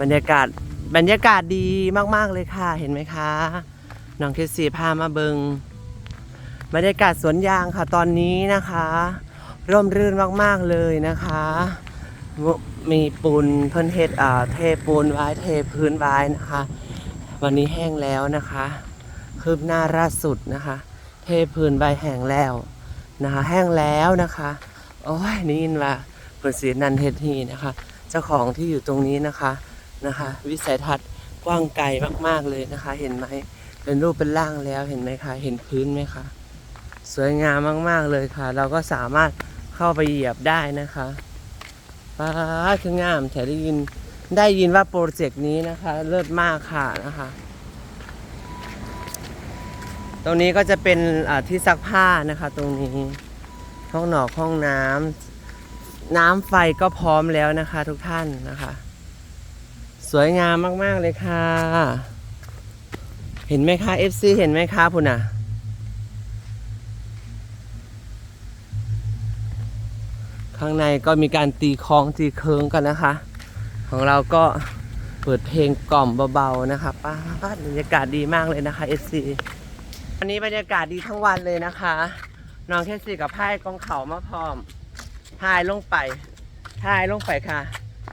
บรรยากาศบรรยากาศดีมากๆเลยค่ะเห็นไหมคะน้องเคสซีพามาเบิงบรรยากาศสวนยางค่ะตอนนี้นะคะ ร่มรื่นมากๆเลยนะคะ มีปูนเพิ่นเฮ็ดอ่าเทปูนไว้เทพื้นไว้นะคะ วันนี้แห้งแล้วนะคะคืบหน้าล่าสุดนะคะ เทพื้นใบแห้งแล้วนะคะ แห้งแล้วนะคะโอ้ยนี่ยินว่าเปิดสีนันเฮ็ดทีนะคะ เจ้าของที่อยู่ตรงนี้นะคะ นะคะ วิสัยทัศน์กว้างไกลมาก ๆเลยนะคะ เห็นไหมเป็นรูปเป็นร่างแล้วเห็นไหมคะ เห็นพื้นไหมคะ สวยงามมาก ๆเลยค่ะ เราก็สามารถเข้าไปเหยียบได้นะคะป้าคืองามแต่ได้ยินได้ยินว่าโปรเจกต์นี้นะคะ เลิศมากค่ะนะคะ ตรงนี้ก็จะเป็นที่ซักผ้านะคะ ตรงนี้ห้องหนอกห้องน้ำน้ำไฟก็พร้อมแล้วนะคะ ทุกท่านนะคะ สวยงามมากๆเลยค่ะ เห็นไหมคะ FC เห็นไหมคะพุ่นน่ะ ข้างในก็มีการตีคล้องตีเคิงกันนะคะ ของเราก็เปิดเพลงกล่อมเบาๆนะคะป้าบรรยากาศดีมากเลยนะคะ FC วันนี้บรรยากาศดีทั้งวันเลยนะคะน้องแค่สี่กับพายกองเขามาพร้อมพายลงไปพายลงไปค่ะ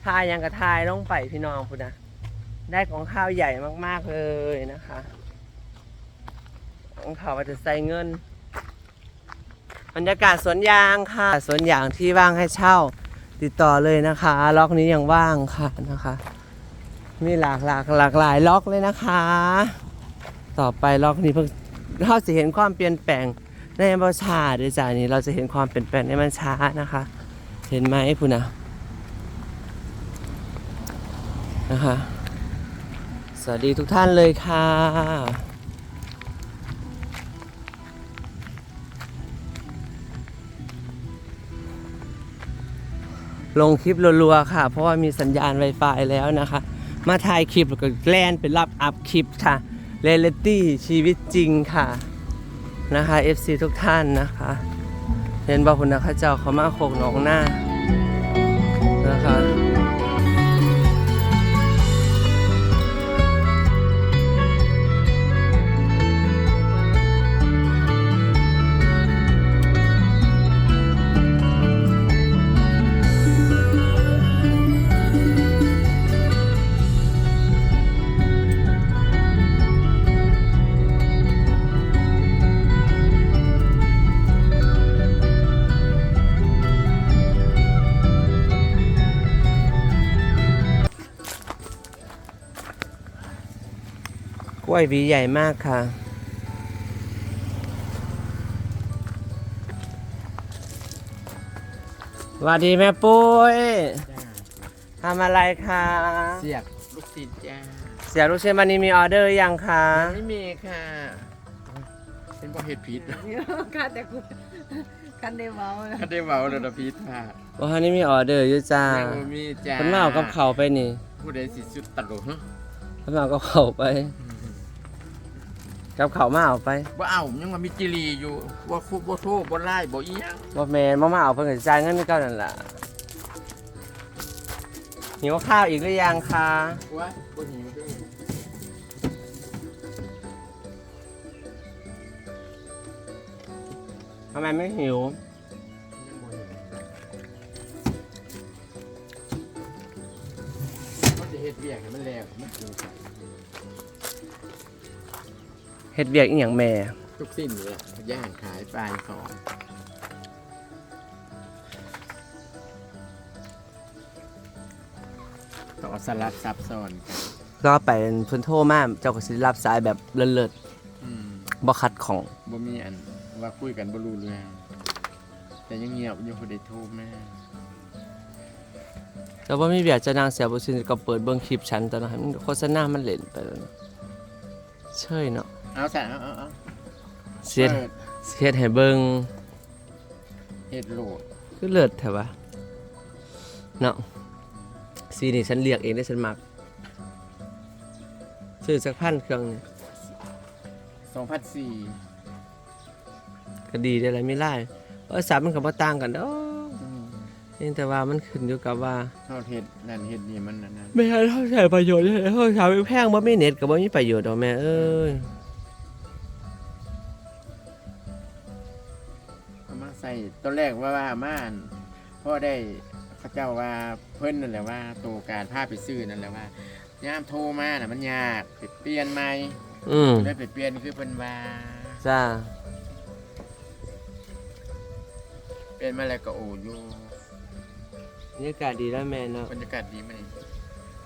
พายยังกับทายลงไปพี่น้องพูดนะได้ของข้าวใหญ่มากๆเลยนะคะของเขาว่าจะใส่เงินบรรยากาศสวนยางค่ะ สวนยางที่ว่างให้เช่า ติดต่อเลยนะคะ ล็อกนี้ยังว่างค่ะนะคะ มีหลากหลากหลากหลายล็อกเลยนะคะ ต่อไปล็อกนี้เพิ่งเราจะเห็นความเปลี่ยนแปลงในบัญชาเดี๋ยวจากนี้เราจะเห็นความเปลี่ยนแปลงในบัญชานะคะ เห็นไหมพูนะ นะคะ สวัสดีทุกท่านเลยค่ะ ลงคลิปรัวๆค่ะ เพราะว่ามีสัญญาณ Wi-Fi แล้วนะคะ มาถ่ายคลิปแล้วก็แกลนไปรับอัพคลิปค่ะเรเลตี้ชีวิตจริงค่ะนะคะ FC ทุกท่านนะคะเห็นบอกคุณนะข้าเจ้าเขามาโคกหนองหน้านะคะ ล้วยหวีใหญ่มากค่ะ สวัสดีแม่ปุ้ยทำอะไรคะเสียบลูกศิษย์จ้าเสียลูกเชนวันนี้มีออเดอร์หรือยังคะไม่มีค่ะ เป็นบ่เห็ดผิดค่ะแต่กูคันได้เว้านะคันได้เว้าแล้วนะพีทค่ะวันนี้มีออเดอร์อยู่จ้ายังบ่มีจ้าคนมาเอากับเขาวไปนี่ผู้ใดสิสุดตลกฮะคนมาเอากับเขาวไป กับเขาวมาเอาไปบ่เอายังว่ามีจิรีอยู่บ่คุบ่โทรบ่ไล่บ่อีหยังบ่แมนมามาเอาเพิ่นก็สิจ่ายเงินให้เก่านั่นล่ะหิวข้าวอีกหรือยังคะว่าบ่หิวเด้อทำไมไม่หิวยังบ่หิวเขาจะเฮ็ดเวียกให้มันแล้วมันกินกัน เฮ็ดเวียกอีหยังแม่ ทุกสิ้นเลยย่างขายปลายสองต้องเอาสลัดซับซ้อนกันก็ไปเพิ่นโทรมาเจ้าก็สิรับสายแบบเลิศอืมๆบ่ขัดของ บ่มีอันว่าคุยกันบ่รู้เรื่องแต่ยังเงียบอยู่บ่ได้โทรแม่แต่ว่ามีเบียจะนางเสียบ่ซินก็เปิดเบิ่งคลิปฉันตอนนั้นมันโฆษณามันเล่นไปแล้วเนอะเชยเนาะ เอาซะเอาเอาเอาเสียดปิดเสียดให้เบิ่งเฮ็ดโหลดคือเลิศแท้วะเนาะสีนี่ฉันเรียกเองได้ฉันมักซื้อสักพันเครื่องนี่2004ก็ดีได้หลายไม่ไล่เออสามมันก็บ่ต่างกันเด้ออืมพียงแต่ว่ามันขึ้นอยู่กับว่าเฮาเฮ็ดนั่นเฮ็ดนี่มันนั่นนั่น ไม่ให้เท่าใช้ประโยชน์เลยเท่าใช้แพงบ่มีเน็ตก็บ่มีประโยชน์ดอกแม่เอ้ย ใส่ตอนแรกว่าว่าม่านพ่อได้เขาเจ้าว่าเพิ่นนั่นแหละว่าตัวการพาไปซื้อนั่นแหละว่ายามโทรมาน่ะมันยากไปเปลี่ยนใหม่อืมได้ไปเปลี่ยนคือเพิ่นว่าจ้าเปลี่ยนมาแล้วก็โอ้อยู่บรรยากาศดีแล้วแม่เนาะบรรยากาศดีมั้ย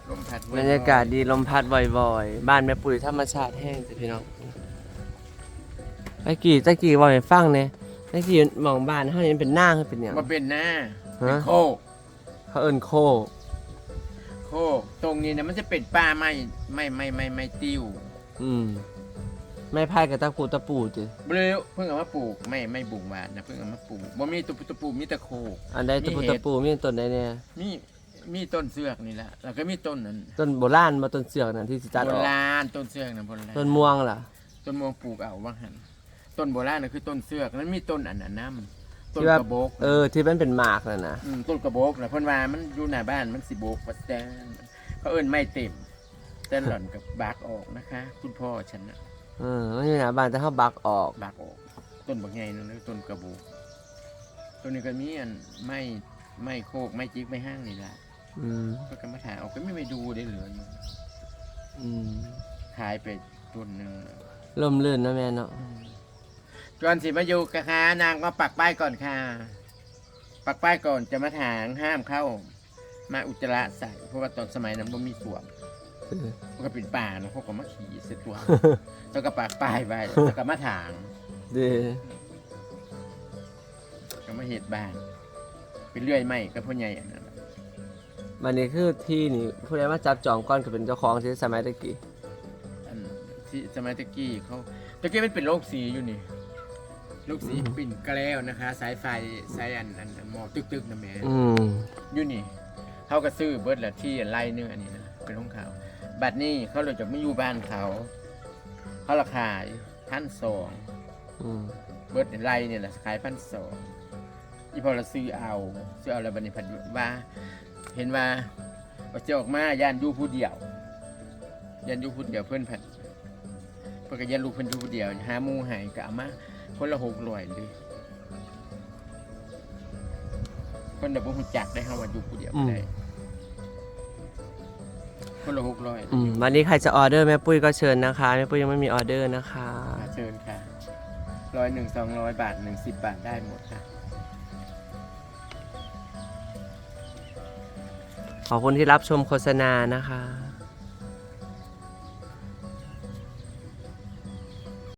ลมพัดบรรยากาศดีลมพัดบ่อยๆ บ้านแม่ปุ๋ยธรรมชาติแห้งจ้ะพี่น้องตะกี้ตะกี้บอกให้ฟังเนี่ย ตะกี้หมองบ้านเฮานี่มันเป็นหน้าคือเป็นหยังมาเป็นหน้าฮะโคกเขาเอิ้นโคโคกตรงนี้นะมันจะเป็นป่าไม้ไม่ไม่ไม่ไม่ติ้วอืมไม่พายกับตะปูตะปูติเบลอเพิ่งเอามาปลูกไม่ไม่บุ่งหวานนะเพิ่งเอามาปลูกบ่มีตุตุปูมีแต่โคก อันใดตะปูมีเห็ตะดปูมีต้นใดเนี่ยมีมีต้นเสือกนี่แหละแล้วก็มีต้นนั้นต้นโบราณมาต้นเสือกนั่นที่สิตัดโบออกราณต้นเสือกนะโบราณต้นม่วงล่ะ ต้นมวงปลูกเอาว่าหัน ต้นโบราณน่ะคือต้นเสือกนั้นมีต้นอันนั้นน้ำต้นที่ว่ากระโบก เออ ที่มันเป็นหมากนั่นน่ะมต้นกระโบกนะเพิ่นว่ามันอยู่หน้าบ้านมันสิโบกวัดแดงเขาเอิ้นไม่เต็มแต่หล่อนกับบากออกนะคะ คุณพ่อฉันน่ะเออมันอยู่หน้าบ้านแต่เฮาบักออก บากออก ต้นบักใหญ่นั่นนะต้นกระโบกต้นนี้ก็มีอันไม่ไม่โคกไม่จิกไม่ห้างนี่แหละอืมก็กรรมฐานออกก็ไม่ไปดูได้เหลืออยู่อืมขายไปต้นหนึ่งร่มรื่นนะแม่เนาะ จวนสิมาอยู่กะคะนางก็ปักป้ายก่อนค่ะ ปักป้ายก่อนจะมาถางห้ามเข้า มาอุจจาระใส่เพราะว่าตอนสมัยนั้นบ่มีสวมเออมันก็เป็นป่าเนาะเขาก็มาขี่เสตัวแล้วก็ปักป้ายไว้แล้วก็มาถางเด้อก็มาเห็ดบ้านเป็นเรื่อยไม้ก็พ่อใหญ่อันนั้นน่ะวันนี้คือที่นี่ผู้ใดมาจับจองก่อนก็เป็นเจ้าของที่สมัยตะกี้อันที่สมัยตะกี้เขาตะกี้มันเป็นโรคสีอยู่นี่ โรคสีปิ่นแกล้วนะคะ สายไฟสายอันอันอันหมอตึกๆนะแม่อืมอยู่นี่เขาก็ซื้อเบิร์ดละที่ไล่เนื้ออันนี้นะเป็นของเขาบัดนี้เขาเลยจะไม่อยู่บ้านเขา เขาราคายพันสองอืมเบิร์ดไล่เนี่ยแหละขายพันสองอีพอเราซื้อเอาซื้อเอาแล้วบัดนี้พัดว่า เห็นว่าเอาจะออกมาย่านอยู่ผู้เดียวย่านอยู่ผู้เดียวเพื่อนผัดเพื่อนก็ย่านลูกเพื่อนอยู่ผู้เดียวหาหมูใหายก็เอามา คนละหกร้อยเลยคนเดียวบ่ฮู้จักได้เฮาว่าอยู่ผู้เดียวบ่ได้คนละหกร้อยอืมวันนี้ใครจะออเดอร์แม่ปุ้ยก็เชิญนะคะแม่ปุ้ยยังไม่มีออเดอร์นะคะมาเชิญค่ะร้อยหนึ่งสองร้อยบาทหนึ่งสิบบาทได้หมดค่ะ ขอบคุณที่รับชมโฆษณานะคะ